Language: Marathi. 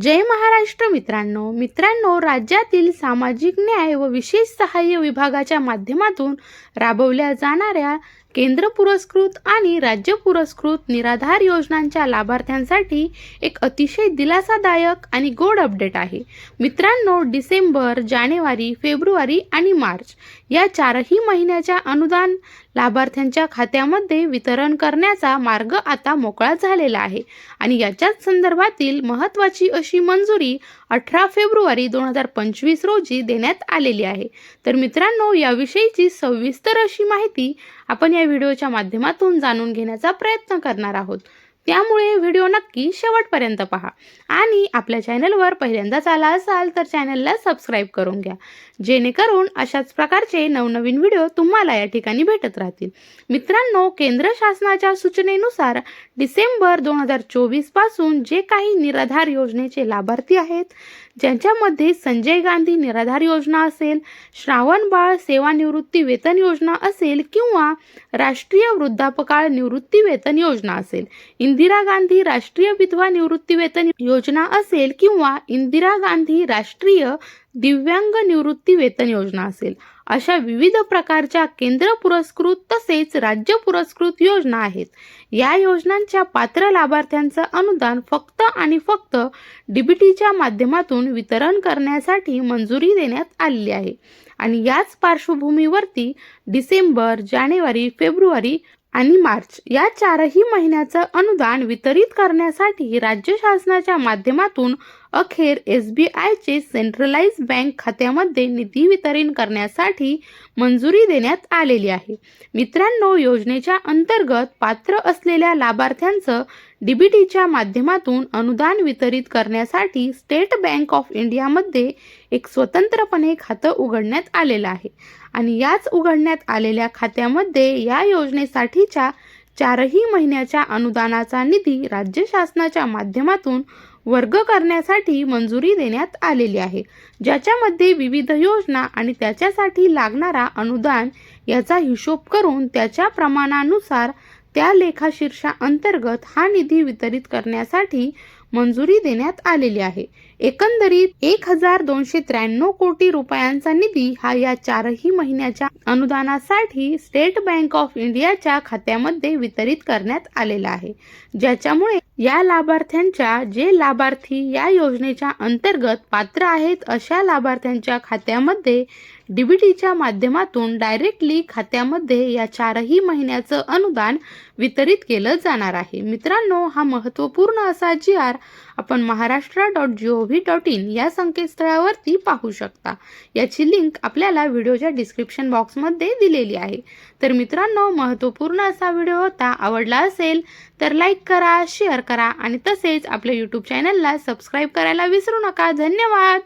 जय महाराष्ट्र मित्रांनो. मित्रांनो राज्यातील सामाजिक न्याय व विशेष सहाय्य विभागाच्या माध्यमातून राबवल्या जाणाऱ्या केंद्र पुरस्कृत आणि राज्य पुरस्कृत निराधार योजनांच्या लाभार्थ्यांसाठी एक अतिशय दिलासादायक आणि गोड अपडेट आहे. मित्रांनो डिसेंबर जानेवारी फेब्रुवारी आणि मार्च या चारही महिन्याच्या अनुदान लाभार्थ्यांच्या खात्यामध्ये वितरण करण्याचा मार्ग आता मोकळा झालेला आहे. आणि याच्याच संदर्भातील महत्त्वाची अशी मंजुरी अठरा फेब्रुवारी दोन हजार पंचवीस रोजी देण्यात आलेली आहे. तर मित्रांनो याविषयीची सविस्तर अशी माहिती आपण या व्हिडिओच्या माध्यमातून जाणून घेण्याचा प्रयत्न करणार आहोत. त्यामुळे व्हिडिओ नक्की शेवटपर्यंत पहा. आणि आपल्या चॅनलवर पहिल्यांदाच आला असाल तर चॅनलला सबस्क्राईब करून घ्या. जेणेकरून अशाच प्रकारचे नवनवीन व्हिडिओ तुम्हाला या ठिकाणी भेटत राहतील. मित्रांनो केंद्र शासनाच्या सूचनेनुसार डिसेंबर दोन हजार चोवीसपासून जे काही निराधार योजनेचे लाभार्थी आहेत ज्यांच्यामध्ये संजय गांधी निराधार योजना असेल श्रावण बाळ सेवानिवृत्ती वेतन योजना असेल किंवा राष्ट्रीय वृद्धापकाळ निवृत्ती वेतन योजना असेल इंदिरा गांधी राष्ट्रीय विधवा निवृत्ती वेतन योजना असेल किंवा इंदिरा गांधी राष्ट्रीय दिव्यांग निवृत्ती वेतन योजना असेल अशा विविध प्रकारच्या केंद्र पुरस्कृत तसेच राज्य पुरस्कृत योजना आहेत. या योजनांच्या पात्र लाभार्थ्यांचं अनुदान फक्त आणि फक्त डीबीटीच्या माध्यमातून वितरण करण्यासाठी मंजुरी देण्यात आलेली आहे. आणि याच पार्श्वभूमीवरती डिसेंबर जानेवारी फेब्रुवारी आणि मार्च या चारही महिन्याचं अनुदान वितरित करण्यासाठी राज्य शासनाच्या माध्यमातून अखेर एस बी आयचे सेंट्रलाइज बँक खात्यामध्ये निधी वितरण करण्यासाठी मंजुरी देण्यात आलेली आहे. मित्रांनो योजनेच्या अंतर्गत पात्र असलेल्या लाभार्थ्यांचं डीबीटीच्या माध्यमातून अनुदान वितरित करण्यासाठी स्टेट बँक ऑफ इंडियामध्ये एक स्वतंत्रपणे खातं उघडण्यात आलेलं आहे. आणि याच उघडण्यात आलेल्या खात्यामध्ये या योजनेसाठीच्या चारही महिन्याच्या अनुदानाचा निधी राज्य शासनाच्या माध्यमातून वर्ग करण्यासाठी मंजुरी देण्यात आलेली आहे. ज्याच्यामध्ये विविध योजना आणि त्याच्यासाठी लागणारा अनुदान याचा हिशोब करून त्याच्या प्रमाणानुसार त्या लेखाशीर्षा अंतर्गत हा निधी वितरित करण्यासाठी मंजुरी देण्यात आलेली आहे. एकंदरीत एक हजार दोनशे त्र्याण्णव कोटी रुपयांचा निधी हा या चारही महिन्याच्या अनुदानासाठी स्टेट बँक ऑफ इंडियाच्या खात्यामध्ये वितरित करण्यात आलेला आहे. ज्याच्यामुळे या लाभार्थ्यांच्या जे लाभार्थी या योजनेच्या अंतर्गत पात्र आहेत अशा लाभार्थ्यांच्या खात्यामध्ये डीबीटीच्या माध्यमातून डायरेक्टली खात्यामध्ये या चारही महिन्याचं अनुदान वितरित केलं जाणार आहे. मित्रांनो हा महत्त्वपूर्ण असा जी आर आपण Maharashtra dot G O V dot in या संकेतस्थळावरती पाहू शकता. याची लिंक आपल्याला व्हिडिओच्या डिस्क्रिप्शन बॉक्समध्ये दिलेली आहे. तर मित्रांनो महत्त्वपूर्ण असा व्हिडिओ होता आवडला असेल तर लाईक करा शेअर करा आणि तसेच आपल्या यूट्यूब चॅनलला सबस्क्राईब करायला विसरू नका. धन्यवाद!